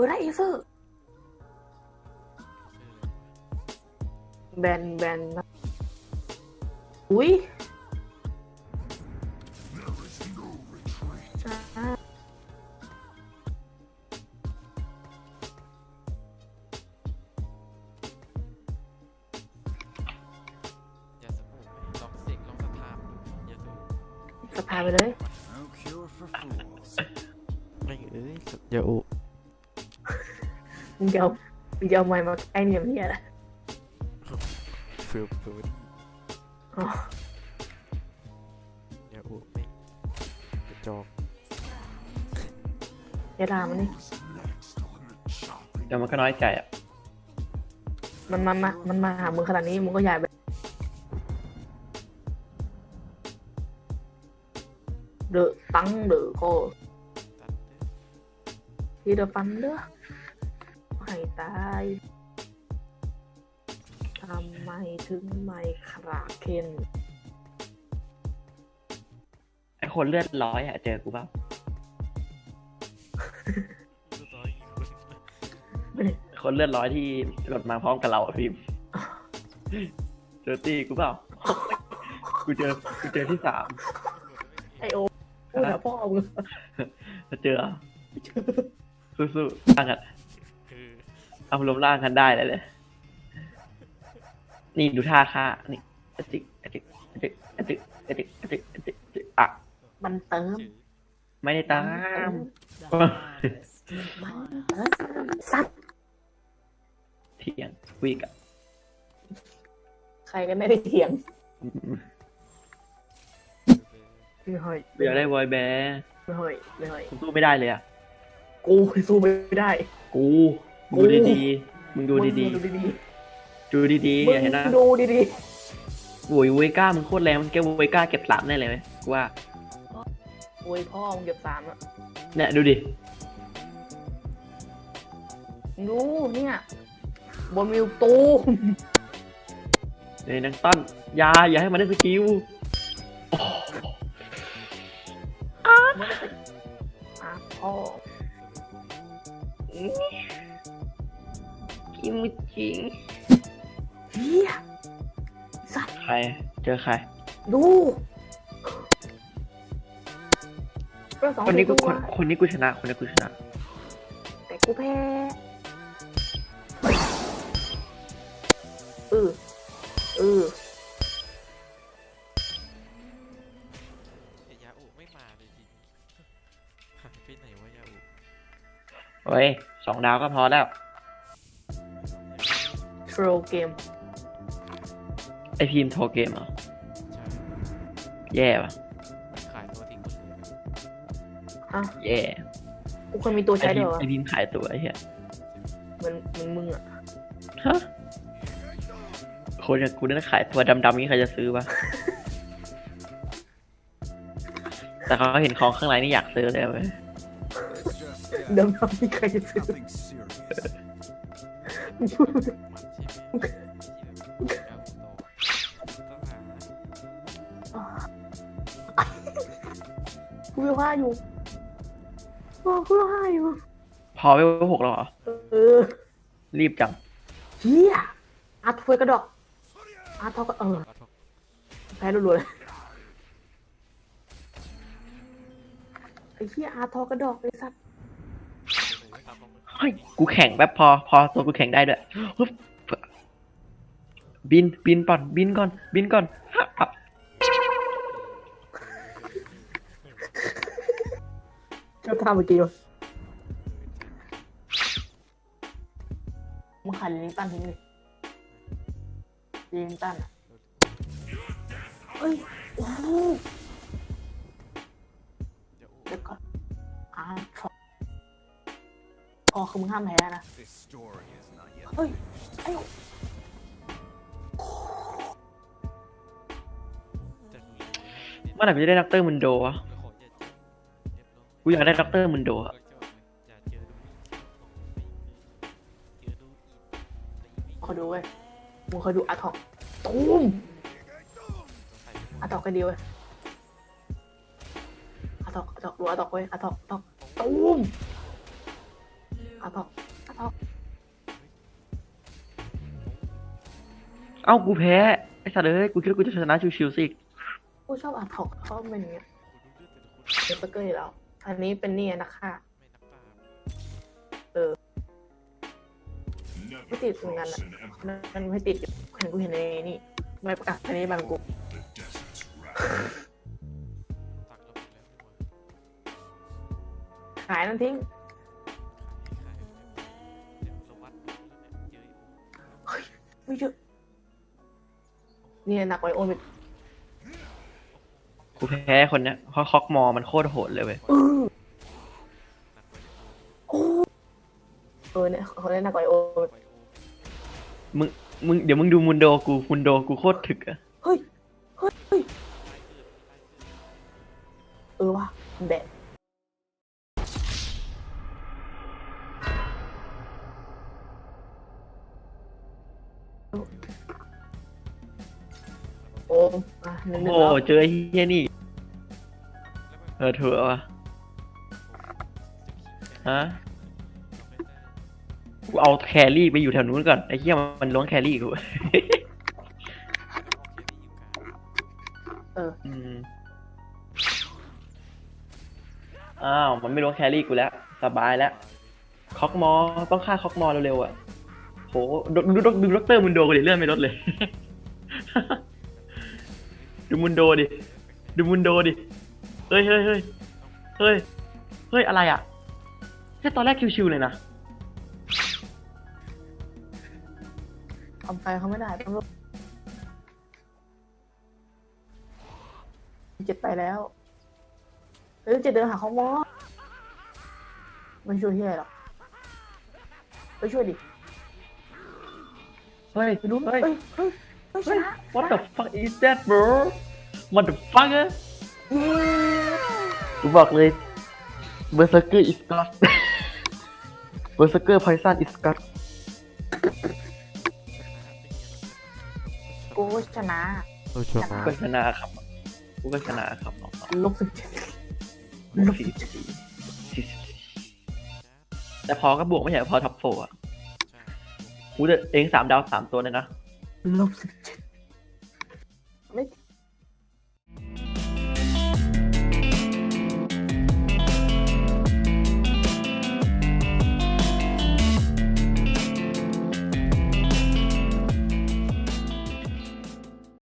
ปิดไดเอเซอร์แบนแบนอุ้ยอ่าอย่าสมูลองเสกลองสถามอย่าสูสภาไปเลย No cure for fools. ไม่เอ้ยอย่าอุ มึงจะเอามึงจะเอาไม้มาใกล้เนี่ยไม่ใช่ละฟิลฟิลอ๋ออย่าอุไม่กระจอกอย่าด่ามันนี่เดี๋ยวมันก็น้อยใจอะ มันมามามันมาหามึงขนาดนี้มึงก็ย้ายไปเดอะตังเดอะโกตัดเด้อที่เดอะฟันเด้อ ให้ตายทำไมถึงไม่คราเคนไอคนเลือดร้อยอะเจอกูเปล่ารู้ตัวอีกคนคนเลือดร้อยที่หลดมาพร้อมกับเราอะพิมพ์เจอตี้กูเปล่า กูเจอ กูเจอที่สามไอโอพูดหาพ่อมึงจะเจอสู้ๆร่างกันคือ เอาลมร่างกันได้เลยเลยนี่ดูท่าค่านี่อะจิกอะจิกอะจิกอะจิกอะจิกอะจิกอะจิกอะจิกอะมันเติมชื่อไม่ได้ตาม มันเติมสัตว์เถียงวิกอะใครก็ไม่ได้เถียงคือไม่ค่อยอยากได้บอยแบร์ไม่ค่อยไม่ค่อยกูสู้ไม่ได้เลยอะกูสู้ไม่ได้ กูดูดีๆ มึงดูดีมึงดูดีๆดูดีๆๆมึอย่าเห็นนะงดูดีโอ้ยเวก้ามึงโคตรแรงมันแกเวก้าเก็บสามได้เลยไหมกูว่า ๆโอ้ยพ่อมึงเก็บสามอะเนี่ยดูดิดูเนี่ย บนวิวตูมเฮ้ยนังต้นอยาอย่าให้มันได้สกิลโอ้ไม่ได้ไปอะพ่อ กิมจริงเฮียสัตว์ใคร เจอใคร ดูเราสองคนนี้กูสี่คตัวนคนนี้กูชนะ คนนี้กูชนะ แต่กูแพ้เออเออไอ้ยาอุไม่มาเลยจริงหายไปไหนวะยาอุเฮ้ยสองดาวก็พอแล้ว โทรเกมไอพิมพ์โทรเกมเหรอ ใช่แย่ป่ะขายตัวทิ้งหมดเลยฮะแย่กูเคยมีตัวไอใช้พิด้วยมพ์วะไอพิมพ์ขายตัวไอ้เหี้ยเหมือนเหมือนมึงอะฮะคนอย่างกูนั่นขายตัวดำๆนี้ใครจะซื้อปะแต่เขาเห็นของข้างในนี่อยากซื้อเลยเว้ย It's just เดิ yeah, มทำมีใครจะซื้อ nothing serious. มันใช่ไหมที่แบบยาอุโตต้องหากูวิวห้าอยู่โอ้กูวิวห้าอยู่ พอไปหกแล้วเหรอ เออ รีบจังเฮียอาร์ตถวยกระดอกอาร์ตทอกก็เออขอโทษแพ้รัวๆเลยไอ้เฮียอาร์ตทอกระดอกไอ้สัตว์เลยตามลง เฮ้ยกูแข่งแบบพอพอตัวกูแข่งได้ด้วยบินบินก่อนบินก่อน บินก่อนฮะอะชอบทำเมื่อกี้วะมึงขายลิงตันทิ้งเลยลิงตันเฮ้ยโอ้ยเดี๋ยวก่อนอาร์ทอกพ อคือมึงห้ามแพ้นะ This story is not yet เฮ้ยไอ้จะมีเมื่อไหร่กูจะได้ด็อกเตอร์มุนโดวะขออย่าเจ็บเจ็บลงกูอยากได้ด็อกเตอร์มุนโดอะอย่าเจอดูอีกเจอดูอีกคอยดูเว้ยมึงคอยดูอาร์ตทอกตูมอาร์ตทอกกันดีเว้ยอาร์ตทอกอาร์ตทอกรู้อาร์ตทอกเว้ยอาร์ตทอกอาร์ตทอกตูม อาอาทอกอาทอกเอ้ากูแพ้ไอ้สัตว์เอ้ยกูคิดว่ากูจะชนะชิวๆสิกูชอบอาทอกเพราะมันเป็นอย่างเงี้ยกูรู้เรื่องแต่ละคนเป็นเบอร์เกอร์อยู่แล้ว อันนี้เป็นเนี่ยนะค่ะไม่นับปาล์มไม่ติดเหมือนกันอะมันไม่ติดอยู่เห็นกูเห็นในนี่ไม่ประกาศอันนี้บังกูตักระเบิดแล้วนี่หว่าขายนั่นทิ้ง ไม่เยอะเนี่ยหนักกว่าไอโอนไปกูแพ้คนเนี้ยเพราะคอกมอมันโคตรโหดเลยเว้ยเออโอ้เออเนี่ยเขาเล่นหนักกว่าไอโอนไปไวโอมึงมึงเดี๋ยวมึงดูมุนโดกูมุนโดกูโคตรถึกอะเฮ้ยเฮ้ยเฮ้ยใต้เกิดใต้เกิดเออว่ะแดด โอ้อะหนึ่งหนึ่งโอ้แล้วเจอไอ้เฮียนี่แล้วมันเออเถอะวะฮะกูเอาแครี่ไปอยู่แถวนู้นก่อนไอ้เหี้ยมันล้วงแครี่กูเออ อืมอ้าวมันไม่ล้วงแครี่กูแล้ว สบายแล้วคอกมอต้องฆ่าคอกมอเร็วๆอะโหดูดูดูดูด็อกเตอร์มุนโดกูดิเลื่อนไม่ลดเลย ดูมุนโดดิ ดูมุนโดดิ เฮ้ยเฮ้ยเฮ้ยเฮ้ย เฮ้ย อะไรอะแค่ตอนแรกชิวๆเลยนะทำไปเขาไม่ได้ต้องลบเจ็ดไปแล้วเฮ้ยเจ็ดเดินหาเขามอไม่ช่วยที่ไหนหรอกไปช่วยดิ เฮ้ยไปรู้เฮ้ยเฮ้ยเฮ้ยเฮ้ยชนะ What the fuck is that bro What the fuck อะเย้กูบอกเลย Berserker is God Berserker Poison is God กูก็ชนะเราชนะกูก็ชนะครับกูก็ชนะครับน้องลบสิบเจ็ดๆบวกสี่สิบสี่สี่สิบสี่แต่พอก็บวกไม่ใช่เหรอพอท็อปโฟอะใช่กูจะเองสามดาวสามตัวเลยนะ Loves it.